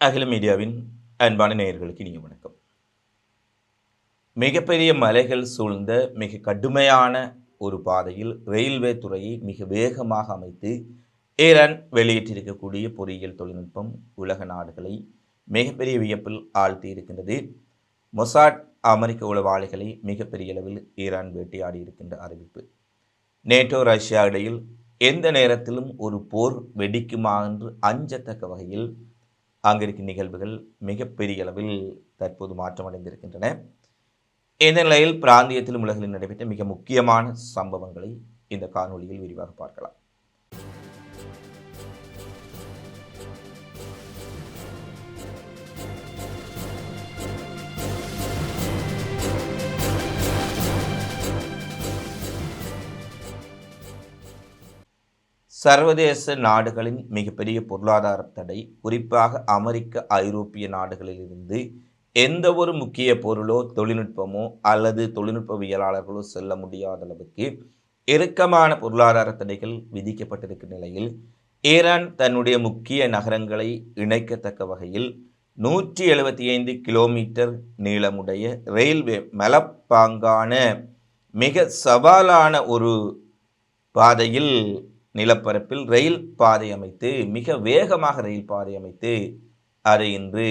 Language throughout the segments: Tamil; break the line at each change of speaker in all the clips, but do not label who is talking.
அகில மீடியாவின் அன்பான நேயர்களுக்கு இனிய வணக்கம். மிகப்பெரிய மலைகள் சூழ்ந்த மிக கடுமையான ஒரு பாதையில் ரயில்வே துறையை மிக வேகமாக அமைத்து ஈரான் வெளியிட்டிருக்கக்கூடிய பொறியியல் தொழில்நுட்பம் உலக நாடுகளை மிகப்பெரிய வியப்பில் ஆழ்த்தி இருக்கின்றது. மொசாட் அமெரிக்க உளவாளிகளை மிகப்பெரிய அளவில் ஈரான் வேட்டையாடி இருக்கின்ற அறிவிப்பு. நேட்டோ ரஷ்யா இடையில் எந்த நேரத்திலும் ஒரு போர் வெடிக்குமா என்று அஞ்சத்தக்க வகையில் அங்கிருக்கும் நிகழ்வுகள் மிகப்பெரிய அளவில் தற்போது மாற்றமடைந்திருக்கின்றன. இந்த நிலையில் பிராந்தியத்திலும் உலகில் நடைபெற்ற மிக முக்கியமான சம்பவங்களை இந்த காணொளியில் விரிவாக பார்க்கலாம். சர்வதேச நாடுகளின் மிகப்பெரிய பொருளாதார தடை குறிப்பாக அமெரிக்க ஐரோப்பிய நாடுகளிலிருந்து எந்த ஒரு முக்கிய பொருளோ தொழில்நுட்பமோ அல்லது தொழில்நுட்பவியலாளர்களோ செல்ல முடியாத அளவுக்கு இறுக்கமான பொருளாதார தடைகள் விதிக்கப்பட்டிருக்கும் நிலையில் ஈரான் தன்னுடைய முக்கிய நகரங்களை இணைக்கத்தக்க வகையில் நூற்றி எழுபத்தி ஐந்து கிலோமீட்டர் நீளமுடைய ரயில்வே மலப்பாங்கான மிக சவாலான ஒரு பாதையில் நிலப்பரப்பில் ரயில் பாதை அமைத்து மிக வேகமாக ரயில் பாதை அமைத்து அதை இன்று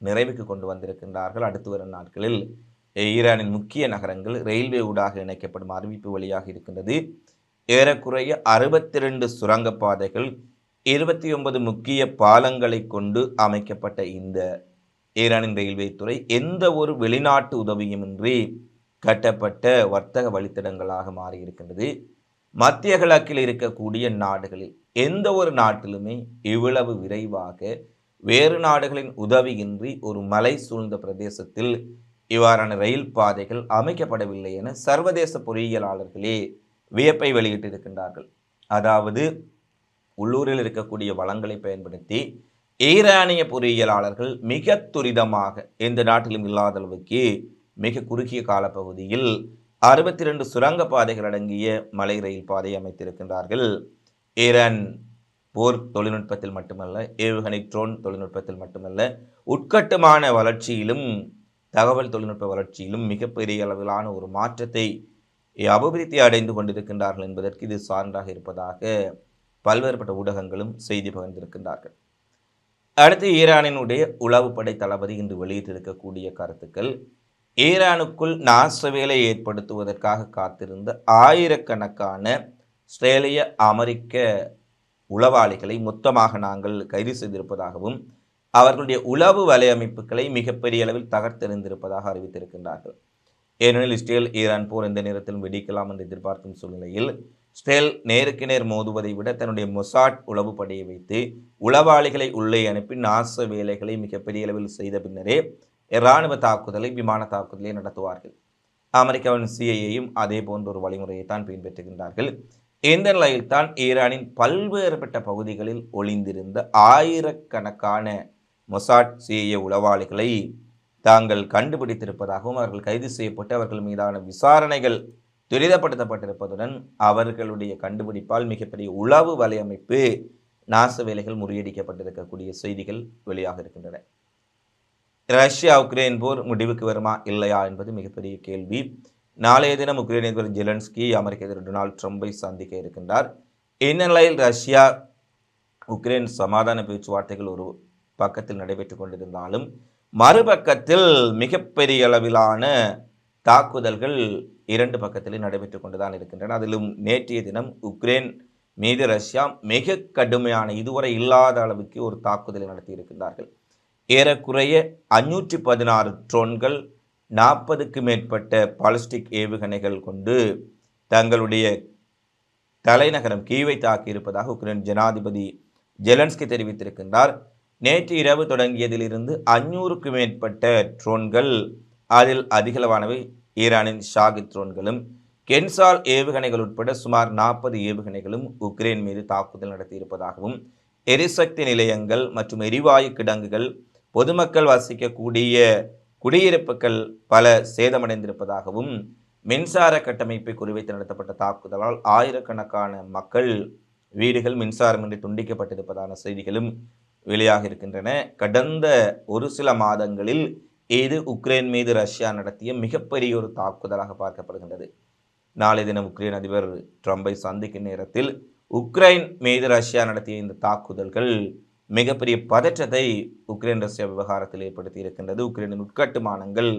நிறைவுக்கு கொண்டு வந்திருக்கின்றார்கள். அடுத்து வரும் நாட்களில் ஈரானின் முக்கிய நகரங்கள் ரயில்வே ஊடாக இணைக்கப்படும் அறிவிப்பு வழியாக இருக்கின்றது. ஏறக்குறைய அறுபத்தி ரெண்டு சுரங்கப்பாதைகள் இருபத்தி ஒன்பது முக்கிய பாலங்களை கொண்டு அமைக்கப்பட்ட இந்த ஈரானின் ரயில்வே துறை எந்த ஒரு வெளிநாட்டு உதவியுமின்றி கட்டப்பட்ட வர்த்தக வழித்தடங்களாக மாறியிருக்கின்றது. மத்திய கிழக்கில் இருக்கக்கூடிய நாடுகளில் எந்த ஒரு நாட்டிலுமே இவ்வளவு விரைவாக வேறு நாடுகளின் உதவியின்றி ஒரு மலை சூழ்ந்த பிரதேசத்தில் இவ்வாறான ரயில் பாதைகள் அமைக்கப்படவில்லை என சர்வதேச பொறியியலாளர்களே வியப்பை வெளியிட்டிருக்கின்றார்கள். அதாவது உள்ளூரில் இருக்கக்கூடிய வளங்களை பயன்படுத்தி ஈரானிய பொறியியலாளர்கள் மிக துரிதமாக எந்த நாட்டிலும் இல்லாத அளவுக்கு மிக குறுகிய காலப்பகுதியில் அறுபத்தி ரெண்டு சுரங்க பாதைகள் அடங்கிய மலை ரயில் பாதை அமைத்திருக்கின்றார்கள். ஈரான் போர் தொழில்நுட்பத்தில் மட்டுமல்ல ஏவுகணை ட்ரோன் தொழில்நுட்பத்தில் மட்டுமல்ல உட்கட்டுமான வளர்ச்சியிலும் தகவல் தொழில்நுட்ப வளர்ச்சியிலும் மிகப்பெரிய அளவிலான ஒரு மாற்றத்தை அபிவிருத்தி அடைந்து கொண்டிருக்கின்றார்கள் என்பதற்கு இது சான்றாக இருப்பதாக பல்வேறுபட்ட ஊடகங்களும் செய்தி பகிர்ந்திருக்கின்றார்கள். அடுத்து ஈரானினுடைய உளவுப்படை தளபதி இன்று வெளியிட்டிருக்கக்கூடிய கருத்துக்கள் ஈரானுக்குள் நாசவேலை ஏற்படுத்துவதற்காக காத்திருந்த ஆயிரக்கணக்கான ஆஸ்திரேலிய அமெரிக்க உளவாளிகளை மொத்தமாக நாங்கள் கைது செய்திருப்பதாகவும் அவர்களுடைய உளவு வலையமைப்புகளை மிகப்பெரிய அளவில் தகர்த்தெறிந்திருப்பதாக அறிவித்திருக்கின்றார்கள். ஏனெனில் இஸ்ரேல் ஈரான் போர் எந்த நேரத்திலும் வெடிக்கலாம் என்று எதிர்பார்க்கும் சூழ்நிலையில் ஸ்டேல் நேருக்கு நேர் மோதுவதை விட தன்னுடைய மொசாட் உளவு படையை வைத்து உளவாளிகளை உள்ளே அனுப்பி நாச வேலைகளை மிகப்பெரிய அளவில் செய்த பின்னரே இராணுவ தாக்குதலை விமான தாக்குதலை நடத்துவார்கள். அமெரிக்காவின் சிஐயையும் அதே போன்ற ஒரு வழிமுறையை தான் பின்பற்றுகின்றார்கள். இந்த நிலையில்தான் ஈரானின் பல்வேறுபட்ட பகுதிகளில் ஒளிந்திருந்த ஆயிரக்கணக்கான மொசாட் சிஐஏ உளவாளிகளை தாங்கள் கண்டுபிடித்திருப்பதாகவும் அவர்கள் கைது செய்யப்பட்டு அவர்கள் மீதான விசாரணைகள் துரிதப்படுத்தப்பட்டிருப்பதுடன் அவர்களுடைய கண்டுபிடிப்பால் மிகப்பெரிய உளவு வலையமைப்பு நாச வேலைகள் முறியடிக்கப்பட்டிருக்கக்கூடிய செய்திகள் வெளியாக இருக்கின்றன ரஷ்யா உக்ரைன் போர் முடிவுக்கு வருமா இல்லையா என்பது மிகப்பெரிய கேள்வி. நாளைய தினம் உக்ரைன் அதிபர் ஜெலன்ஸ்கி அமெரிக்க அதிபர் டொனால்ட் ட்ரம்பை சந்திக்க இருக்கின்றார். இந்நிலையில் ரஷ்யா உக்ரைன் சமாதான பேச்சுவார்த்தைகள் ஒரு பக்கத்தில் நடைபெற்று கொண்டிருந்தாலும் மறுபக்கத்தில் மிகப்பெரிய அளவிலான தாக்குதல்கள் இரண்டு பக்கத்திலும் நடைபெற்று கொண்டுதான் இருக்கின்றன. அதிலும் நேற்றைய தினம் உக்ரைன் மீது ரஷ்யா மிக கடுமையான இதுவரை இல்லாத அளவுக்கு ஒரு தாக்குதலை நடத்தியிருக்கின்றார்கள். ஏறக்குறைய அஞ்சூற்றி பதினாறு ட்ரோன்கள் நாற்பதுக்கு மேற்பட்ட பாலிஸ்டிக் ஏவுகணைகள் கொண்டு தங்களுடைய தலைநகரம் கீவை தாக்கியிருப்பதாக உக்ரைன் ஜனாதிபதி ஜெலன்ஸ்கி தெரிவித்திருக்கின்றார். நேற்று இரவு தொடங்கியதிலிருந்து அஞ்சூறுக்கு மேற்பட்ட ட்ரோன்கள் அதில் அதிகளவானவை ஈரானின் ஷாகித் ட்ரோன்களும் கென்சால் ஏவுகணைகள் உட்பட சுமார் நாற்பது ஏவுகணைகளும் உக்ரைன் மீது தாக்குதல் நடத்தியிருப்பதாகவும் எரிசக்தி நிலையங்கள் மற்றும் எரிவாயு கிடங்குகள் பொதுமக்கள் வசிக்கக்கூடிய குடியிருப்புகள் பல சேதமடைந்திருப்பதாகவும் மின்சார கட்டமைப்பை குறிவைத்து நடத்தப்பட்ட தாக்குதலால் ஆயிரக்கணக்கான மக்கள் வீடுகள் மின்சாரமின்றி துண்டிக்கப்பட்டிருப்பதான செய்திகளும் வெளியாக இருக்கின்றன. கடந்த ஒரு சில மாதங்களில் இது உக்ரைன் மீது ரஷ்யா நடத்திய மிகப்பெரிய ஒரு தாக்குதலாக பார்க்கப்படுகின்றது. நாளை தினம் உக்ரைன் அதிபர் ட்ரம்பை சந்திக்கும் நேரத்தில் உக்ரைன் மீது ரஷ்யா நடத்திய இந்த தாக்குதல்கள் மிகப்பெரிய பதற்றத்தை உக்ரைன் ரஷ்யா விவகாரத்தில் ஏற்படுத்தி இருக்கின்றது. உக்ரைனின் உட்கட்டுமானங்கள்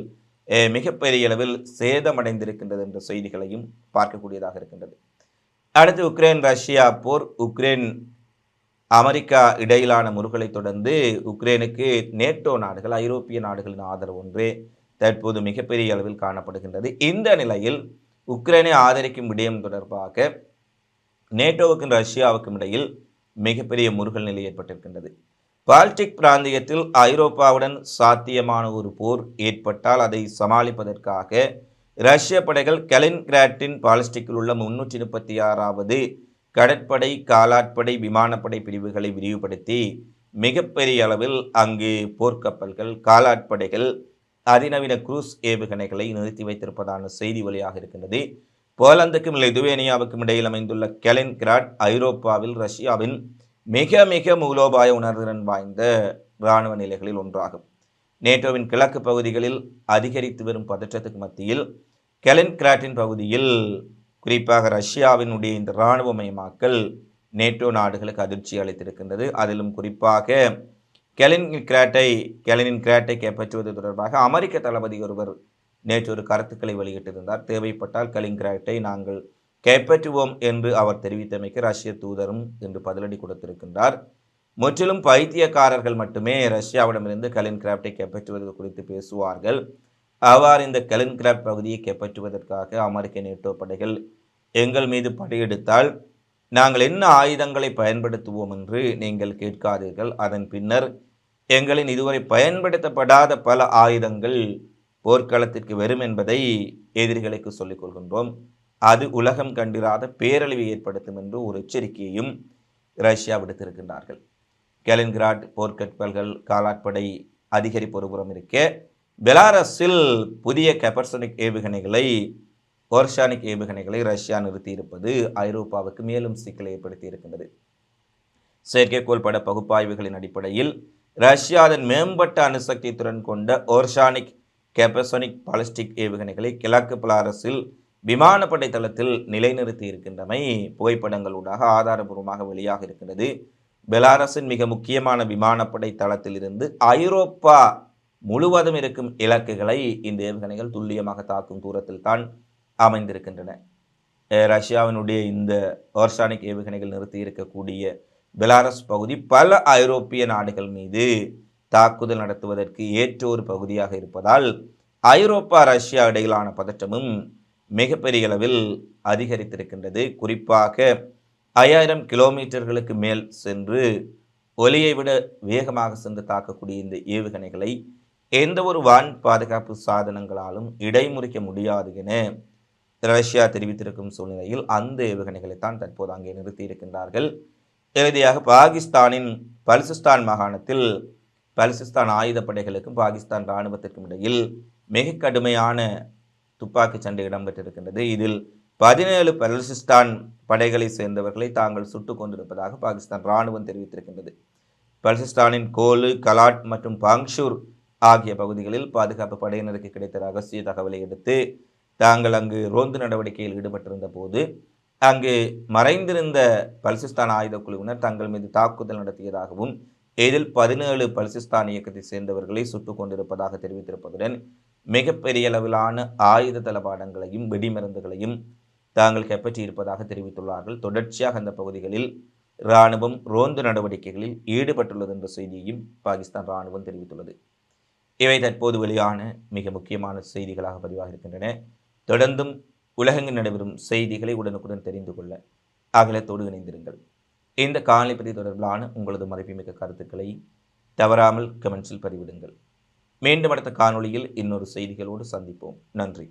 மிகப்பெரிய அளவில் சேதமடைந்திருக்கின்றது என்ற செய்திகளையும் பார்க்கக்கூடியதாக இருக்கின்றது. அடுத்து உக்ரைன் ரஷ்யா போர் உக்ரைன் அமெரிக்கா இடையிலான முறுகலை தொடர்ந்து உக்ரைனுக்கு நேட்டோ நாடுகள் ஐரோப்பிய நாடுகளின் ஆதரவு ஒன்றே தற்போது மிகப்பெரிய அளவில் காணப்படுகின்றது. இந்த நிலையில் உக்ரைனை ஆதரிக்கும் விடயம் தொடர்பாக நேட்டோவுக்கும் ரஷ்யாவுக்கும் இடையில் மிகப்பெரிய முருகல் நிலை ஏற்பட்டிருக்கின்றது. பால்டிக் பிராந்தியத்தில் ஐரோப்பாவுடன் சாத்தியமான ஒரு போர் ஏற்பட்டால் அதை சமாளிப்பதற்காக ரஷ்ய படைகள் கலின்கிராட்டின் பாலிஸ்டிக்கில் உள்ள முன்னூற்றி முப்பத்தி ஆறாவது கடற்படை காலாட்படை விமானப்படை பிரிவுகளை விரிவுபடுத்தி மிகப்பெரிய அளவில் அங்கு போர்க்கப்பல்கள் காலாட்படைகள் அதிநவீன குரூஸ் ஏவுகணைகளை நிறுத்தி வைத்திருப்பதான செய்தி வழியாக இருக்கின்றது போலந்துக்கும் லிதுவேனியாவுக்கும் இடையில் அமைந்துள்ள கெலின்கிராட் ஐரோப்பாவில் ரஷ்யாவின் மிக மிக மூலோபாய உணர்திறன் வாய்ந்த இராணுவ நிலைகளில் ஒன்றாகும். நேட்டோவின் கிழக்கு பகுதிகளில் அதிகரித்து வரும் பதற்றத்துக்கு மத்தியில் கெலின்கிராட்டின் பகுதியில் குறிப்பாக ரஷ்யாவினுடைய இந்த இராணுவமயமாக்கல் நேட்டோ நாடுகளுக்கு அதிர்ச்சி அளித்திருக்கின்றது. அதிலும் குறிப்பாக கெலின் கிராட்டை கெலினின் கிராட்டை கைப்பற்றுவது தொடர்பாக அமெரிக்க தளபதி ஒருவர் நேற்று ஒரு கருத்துக்களை வெளியிட்டிருந்தார். தேவைப்பட்டால் கலிங்கிராட்டை நாங்கள் கைப்பற்றுவோம் என்று அவர் தெரிவித்தமைக்கு ரஷ்ய தூதரும் இன்று பதிலடி கொடுத்திருக்கின்றார். முற்றிலும் பைத்தியக்காரர்கள் மட்டுமே ரஷ்யாவிடமிருந்து கலின்கிராப்டை கைப்பற்றுவது குறித்து பேசுவார்கள். அவ்வாறு இந்த கலின்கிராப்ட் பகுதியை கைப்பற்றுவதற்காக அமெரிக்க நேட்டோ படைகள் எங்கள் மீது படையெடுத்தால் நாங்கள் என்ன ஆயுதங்களை பயன்படுத்துவோம் என்று நீங்கள் கேட்காதீர்கள். அதன் பின்னர் எங்களின் இதுவரை பயன்படுத்தப்படாத பல ஆயுதங்கள் போர்க்களத்திற்கு வரும் என்பதை எதிரிகளுக்கு சொல்லிக் கொள்கின்றோம். அது உலகம் கண்டிராத பேரழிவை ஏற்படுத்தும் என்று ஒரு எச்சரிக்கையையும் ரஷ்யா விடுத்திருக்கின்றார்கள். கெலின்கிராட் போர்க்கற்பல்கள் காலாட்படை அதிகரிப்பு ஒருபுறம் இருக்க. பெலாரஸில் புதிய கெபர்சனிக் ஏவுகணைகளை ஓர்ஷானிக் ஏவுகணைகளை ரஷ்யா நிறுத்தியிருப்பது ஐரோப்பாவுக்கு மேலும் சிக்கலை ஏற்படுத்தி இருக்கின்றது செயற்கைக்கோள் பட பகுப்பாய்வுகளின் அடிப்படையில் ரஷ்யா அதன் மேம்பட்ட அணுசக்தி திறன் கொண்ட ஓர்ஷானிக் கேப்பசோனிக் பாலிஸ்டிக் ஏவுகணைகளை கிழக்கு பலாரஸில் விமானப்படை தளத்தில் நிலைநிறுத்தி இருக்கின்றமை புகைப்படங்களூடாக ஆதாரபூர்வமாக வெளியாக இருக்கின்றது. பெலாரஸின் மிக முக்கியமான விமானப்படை தளத்திலிருந்து ஐரோப்பா முழுவதும் இருக்கும் இலக்குகளை இந்த ஏவுகணைகள் துல்லியமாக தாக்கும் தூரத்தில் தான் அமைந்திருக்கின்றன. ரஷ்யாவினுடைய இந்த ஓர்சானிக் ஏவுகணைகள் நிறுத்தி இருக்கக்கூடிய பெலாரஸ் பகுதி பல ஐரோப்பிய நாடுகள் மீது தாக்குதல் நடத்துவதற்கு ஏற்ற ஒரு பகுதியாக இருப்பதால் ஐரோப்பா ரஷ்யா இடையிலான பதற்றமும் மிகப்பெரிய அளவில் அதிகரித்திருக்கின்றது. குறிப்பாக ஐயாயிரம் கிலோமீட்டர்களுக்கு மேல் சென்று ஒலியை விட வேகமாக சென்று தாக்கக்கூடிய இந்த ஏவுகணைகளை எந்த ஒரு வான் பாதுகாப்பு சாதனங்களாலும் இடைமுறிக்க முடியாது என ரஷ்யா தெரிவித்திருக்கும் சூழ்நிலையில் அந்த ஏவுகணைகளை தான் தற்போது அங்கே நிறுத்தி இருக்கின்றார்கள் இறுதியாக பாகிஸ்தானின் பலுசிஸ்தான் மாகாணத்தில் பலுசிஸ்தான் ஆயுதப்படைகளுக்கும் பாகிஸ்தான் இராணுவத்திற்கும் இடையில் மிக கடுமையான துப்பாக்கி சண்டை இடம்பெற்றிருக்கின்றது. இதில் பதினேழு பலசிஸ்தான் படைகளை சேர்ந்தவர்களை தாங்கள் சுட்டுக் கொண்டிருப்பதாக பாகிஸ்தான் இராணுவம் தெரிவித்திருக்கின்றது. பலசிஸ்தானின் கோலு கலாட் மற்றும் பாங்ஷூர் ஆகிய பகுதிகளில் பாதுகாப்பு படையினருக்கு கிடைத்த ரகசிய தகவலை எடுத்து தாங்கள் அங்கு ரோந்து நடவடிக்கையில் ஈடுபட்டிருந்த போது அங்கு மறைந்திருந்த பல்சிஸ்தான் ஆயுத குழுவினர் தங்கள் மீது தாக்குதல் நடத்தியதாகவும் இதில் பதினேழு பல்சிஸ்தான் இயக்கத்தை சேர்ந்தவர்களை சுட்டுக் கொண்டிருப்பதாக தெரிவித்திருப்பதுடன் மிகப்பெரிய அளவிலான ஆயுத தளபாடங்களையும் வெடிமருந்துகளையும் தாங்கள் கைப்பற்றியிருப்பதாக தெரிவித்துள்ளார்கள். தொடர்ச்சியாக அந்த பகுதிகளில் இராணுவம் ரோந்து நடவடிக்கைகளில் ஈடுபட்டுள்ளது என்ற செய்தியையும் பாகிஸ்தான் இராணுவம் தெரிவித்துள்ளது. இவை தற்போது வெளியான மிக முக்கியமான செய்திகளாக பதிவாக இருக்கின்றன தொடர்ந்தும் உலகெங்கு நடைபெறும் செய்திகளை உடனுக்குடன் தெரிந்து கொள்ள அகலத்தோடு இணைந்திருங்கள். இந்த காணொலி பற்றி தொடர்பிலான உங்களது மதிப்புமிக்க கருத்துக்களை தவறாமல் கமெண்ட்ஸில் பதிவிடுங்கள். மீண்டும் அடுத்த காணொளியில் இன்னொரு செய்திகளோடு சந்திப்போம். நன்றி.